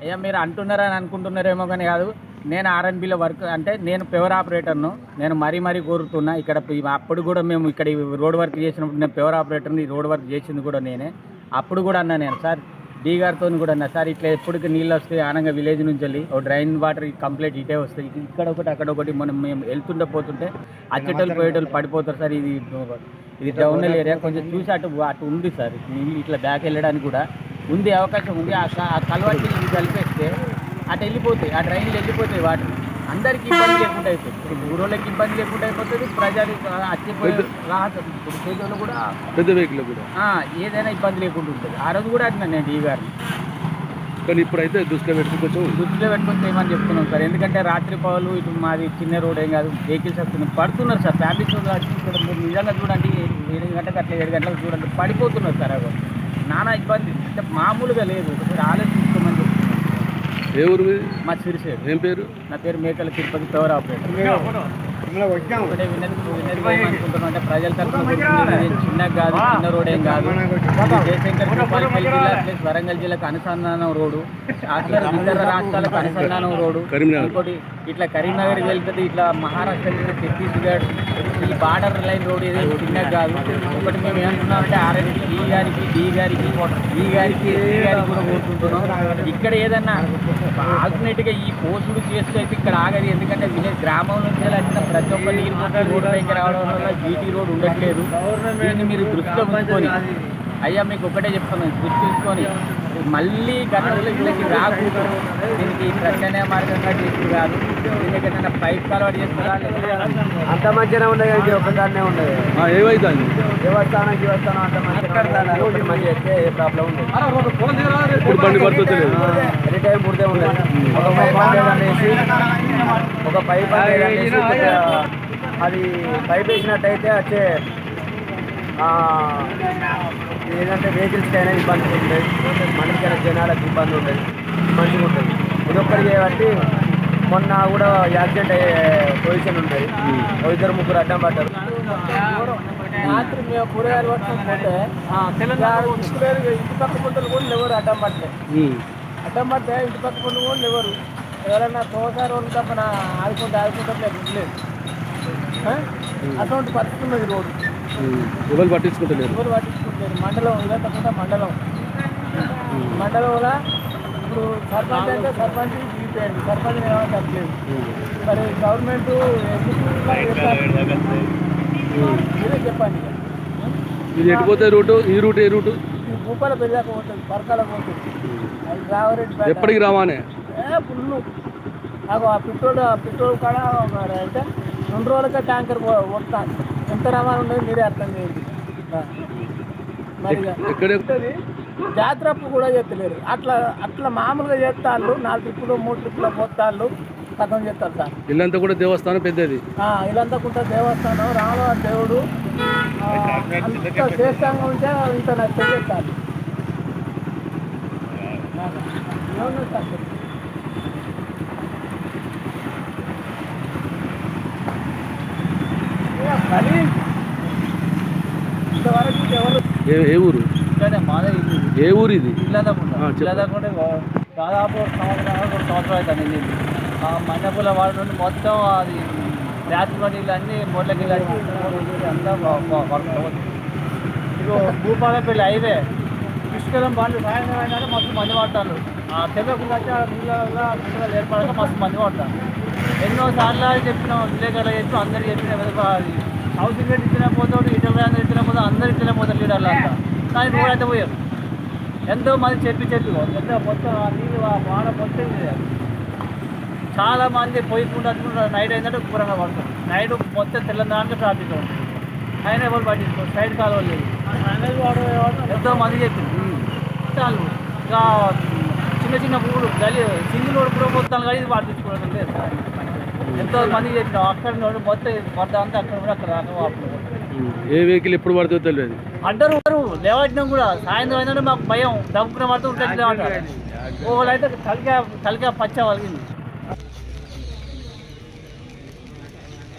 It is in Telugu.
అయ్యా మీరు అంటున్నారని అనుకుంటున్నారేమో కానీ కాదు. నేను ఆర్ఎన్బిలో వర్క్ అంటే నేను పెవర్ ఆపరేటర్ను నేను మరీ మరీ కోరుతున్నా ఇక్కడ అప్పుడు కూడా మేము ఇక్కడ రోడ్ వర్క్ చేసినప్పుడు నేను పెవర్ ఆపరేటర్ని రోడ్ వర్క్ చేసింది కూడా నేనే. అప్పుడు కూడా అన్నా నేను సార్ డీ గారితో కూడా అన్నా. సార్ ఇట్లా ఎప్పటికి నీళ్ళు వస్తాయి ఆనంగా విలేజ్ నుంచి వెళ్ళి ఓ డ్రైన్ వాటర్ కంప్లీట్ ఇటే వస్తాయి ఇక్కడ ఒకటి అక్కడ ఒకటి మనం మేము వెళ్తుండే పోతుంటే అచ్చేటోళ్ళు పోయేటోళ్ళు పడిపోతారు సార్. ఇది ఇది డౌన్ ఏరియా కొంచెం చూసి అటు అటు ఉంది సార్. ఇట్లా బ్యాక్ వెళ్ళడానికి కూడా ఉంది అవకాశం ఉంది ఆ క- ఆ కలవాటి ఇది కలిపేస్తే అటు వెళ్ళిపోతాయి ఆ డ్రైన్లు వెళ్ళిపోతాయి వాటర్ అందరికీ ఇబ్బంది లేకుండా అయిపోతుంది. ఇప్పుడు ఊరోళ్ళకి ఇబ్బంది లేకుండా అయిపోతుంది ప్రజలు అచ్చిపోయే రాహతం ఇప్పుడు పేదోళ్ళు కూడా పెద్ద వెహికల్ కూడా. ఏదైనా ఇబ్బంది లేకుండా ఉంటుంది. ఆ రోజు కూడా అడిగినా నేను డీ గారిని కానీ ఇప్పుడైతే దృష్టిలో పెట్టుకు కొంచెం దృష్టిలో పెట్టుకొని చేయమని చెప్తున్నాం సార్? ఎందుకంటే రాత్రి పగలు ఇటు మాది చిన్న రోడ్ ఏం కాదు వెహికల్స్ వస్తున్నాయి. పడుతున్నారు సార్. ఫ్యామిలీస్ ఇక్కడ మీరు నిజంగా చూడండి ఏడు గంటలకు అట్లా ఏడు గంటలకు చూడండి. పడిపోతున్నారు సార్ అవి. నానా ఇబ్బంది. అంటే మామూలుగా లేదు. ఒకసారి ఆలోచించుకోమని చెప్తున్నాను ఏ ఊరు మీది మా సిరిసేడు. ఏం పేరు? నా పేరు మేకల తిరుపతి పవర్ ఆపరేటర్ ఒకటే విన్నది విన్నది ఏమనుకుంటున్నాం అంటే ప్రజల తరఫున కోరుకునేది ఇది. చిన్నగా కాదు చిన్న రోడ్ ఏం కాదు. ఇది జయశంకర్ భూపాలపల్లి జిల్లా ప్లస్ వరంగల్ జిల్లాకు అనుసంధానం రోడ్డు. అట్లా ఇతర రాష్ట్రాలకు అనుసంధానం రోడ్డు. కరీంనగర్. ఇంకోటి ఇట్లా కరీంనగర్ వెళ్తుంది ఇట్లా మహారాష్ట్ర ఛత్తీస్గఢ్ ఈ బార్డర్ లైన్ రోడ్ ఏదైతే చిన్నగా కాదు ఒకటి మేము ఏమంటున్నామంటే ఆర్ఎన్డి ఈ గారికి డి గారికి ఈ గారికి ఈ గారికి కూడా కోరుకుంటున్నాం. ఇక్కడ ఏదన్నా ఆల్టర్నేట్గా ఈ పోస్టులు చేస్తే అయితే ఇక్కడ ఆగదు. ఎందుకంటే విలేజ్ గ్రామం నుంచి వచ్చిన ప్రతి ఒక్కరి రోడ్ పైకి రావడం వల్ల జీటీ రోడ్ ఉండట్లేదు. దీన్ని మీరు దృష్టిలో ఉంచుకొని అయ్యా మీకు ఒకటే చెప్తున్నాను దృష్టి ఉంచుకొని మళ్ళీ గత వీళ్ళకి రాకూడదు. దీనికి ప్రత్యామ్నాయ మార్గంగా చేసి కాదు దీనికి పైప్ అలవాటు చేస్తారా అంత మంచిగానే ఉండదు ఇది ఒకదాన్నే ఉండదు. ఆ, ఏమైంది దేవస్థానం దేవస్థానం అంత మంచిగా ఒకటి మంచి అయితే ఏ ప్రాబ్లం ఉండదు. టైం పుడితే ఒక పైప్ అనేసి ఒక పైప్ అనేసి అది పైప్ వేసినట్టయితే వచ్చే ఆ, ఏదంటే వెహికల్స్కి అయినా ఇబ్బంది ఉంటుంది మనిషికైనా జనాలకు ఇబ్బంది ఉంటుంది మంచిగా ఉంటుంది ఇదొక్కటి చేయబట్టి మొన్న కూడా యాక్సిడెంట్ అయ్యే పొజిషన్ ఉంటుంది ఇద్దరు ముగ్గురు అడ్డం పడ్డారు రాత్రి మేము కూరగాయలు తెలంగాణ ఇంటి పక్క పుట్టలు కూడా ఎవరు అడ్డం పట్టలేదు అడ్డం పడితే ఇంటి పక్క పుట్టలు కూడా ఎవరు ఎవరన్నా తోసారి వాళ్ళు తప్ప నా ఆడుకుంటే ఆడుకుంటే లేదు? అటువంటి పరిస్థితి ఉన్నది రోడ్డు. ఎవరు పట్టించుకుంటలేరు? ఎవరు పట్టించుకుంటారు మండలం ఇదంతా కూడా మండలం. మండలంలో ఇప్పుడు సర్పంచ్ అంటే సర్పంచ్ జీపేయండి సర్పంచ్ ఏమైనా తప్పలేదు మరి గవర్నమెంట్ ఎందుకు మీరే చెప్పండి. ఇది ఎటుపోతే రూటు? ఈ రూట్ ఏ రూటు? భూపాల పెరిగాక పోతుంది పరకాలకు పోతుంది. అది రావరెడ్డి ఎప్పటికి రావానే ఫుల్ నాకు ఆ పెట్రోల్ ఆ పెట్రోల్ కాడ అంటే రెండు రోజులకే ట్యాంకర్ వస్తాను ఎంత రవాణా ఉండదు మీరే అర్థం చేయండి. మరి ఇక ఎక్కడ? ఉంటది. జాతర అప్పు కూడా చేస్తలేరు. అట్లా అట్లా మామూలుగా చేస్తాళ్ళు నాలుగు ట్రిప్పులు మూడు ట్రిప్పులు పోతాళ్ళు. కథం చేస్తారు సార్. ఇల్లంతా కూడా దేవస్థానం పెద్దది. ఆ, ఇలంతకుంట దేవస్థానం. రామ దేవుడు ఆ, అంత శ్రేష్టంగా ఉంటే ఇంత ఇంతవరకు ఎవరు ఏ ఊరు? ఏ ఊరు ఇది ఇల్లదకుండా. ఇల్లదకుంటే దాదాపు ఒక సంవత్సరం రెండు సంవత్సరాలు అవుతుంది. మండపుల వాడి నుండి మొత్తం అది రాత్రిలో నీళ్ళు అన్ని మూటలకి అంతా ఇదిగో భూపాలపల్లి హైవే. పుష్కరం బండ్లు సాయంత్రం అయినా మస్తు మంది పడతారు. ఆ తెల్లకుండా ఆ పుష్కరాలు ఏర్పడక మస్తు మంది పడతారు. ఎన్నో సార్లు చెప్పినాం విలేకరులు చెప్పిన అందరు చెప్పిన అది సౌత్ ఇండియా ఇచ్చిన పోతాడు ఇటలీ ఇచ్చిన పోతాడు అందరు ఇచ్చిన పోతారు లీడర్లు అంతా. కానీ రోడ్ అయితే పోయారు. ఎంతో మంది చెప్పి చెప్పి ఎంత మొత్తం ఆ నీళ్ళు ఆ వాడ మొత్తం ఇది. చాలా మంది పోయికుండా అనుకుంటారు నైట్ అయిందంటే ఘోరంగా పడతారు నైట్ మొత్తం తెల్లందాంట్లో ట్రాఫిక్ ఉంటుంది అయినా ఎవరు పట్టించుకోరు. సైడ్ కాలువలు లేదు ఎంతో మంది చెప్పింది చాలు. ఇంకా చిన్న చిన్న ఊరు గలి సింగిల్ రోడ్ కూడా మొత్తం కలిసి పట్టించుకోవడం లేదు. ఎంతో మంది చెప్పినాం అక్కడ నుండి మొత్తం పడ్డ అంతా అక్కడ కూడా అక్కడ రాక వాపులు ఏ వెహికల్ ఎప్పుడు పడుతుందో తెలియదు. అందరూ ఉంటారు లేవట్టినాం కూడా. సాయంత్రం అయిందంటే మాకు భయం. దమ్ముకున్న పడుతూ ఉంటుంది లేవంటారు ఓ అయితే కలిగా కలిగా పచ్చ వలిగింది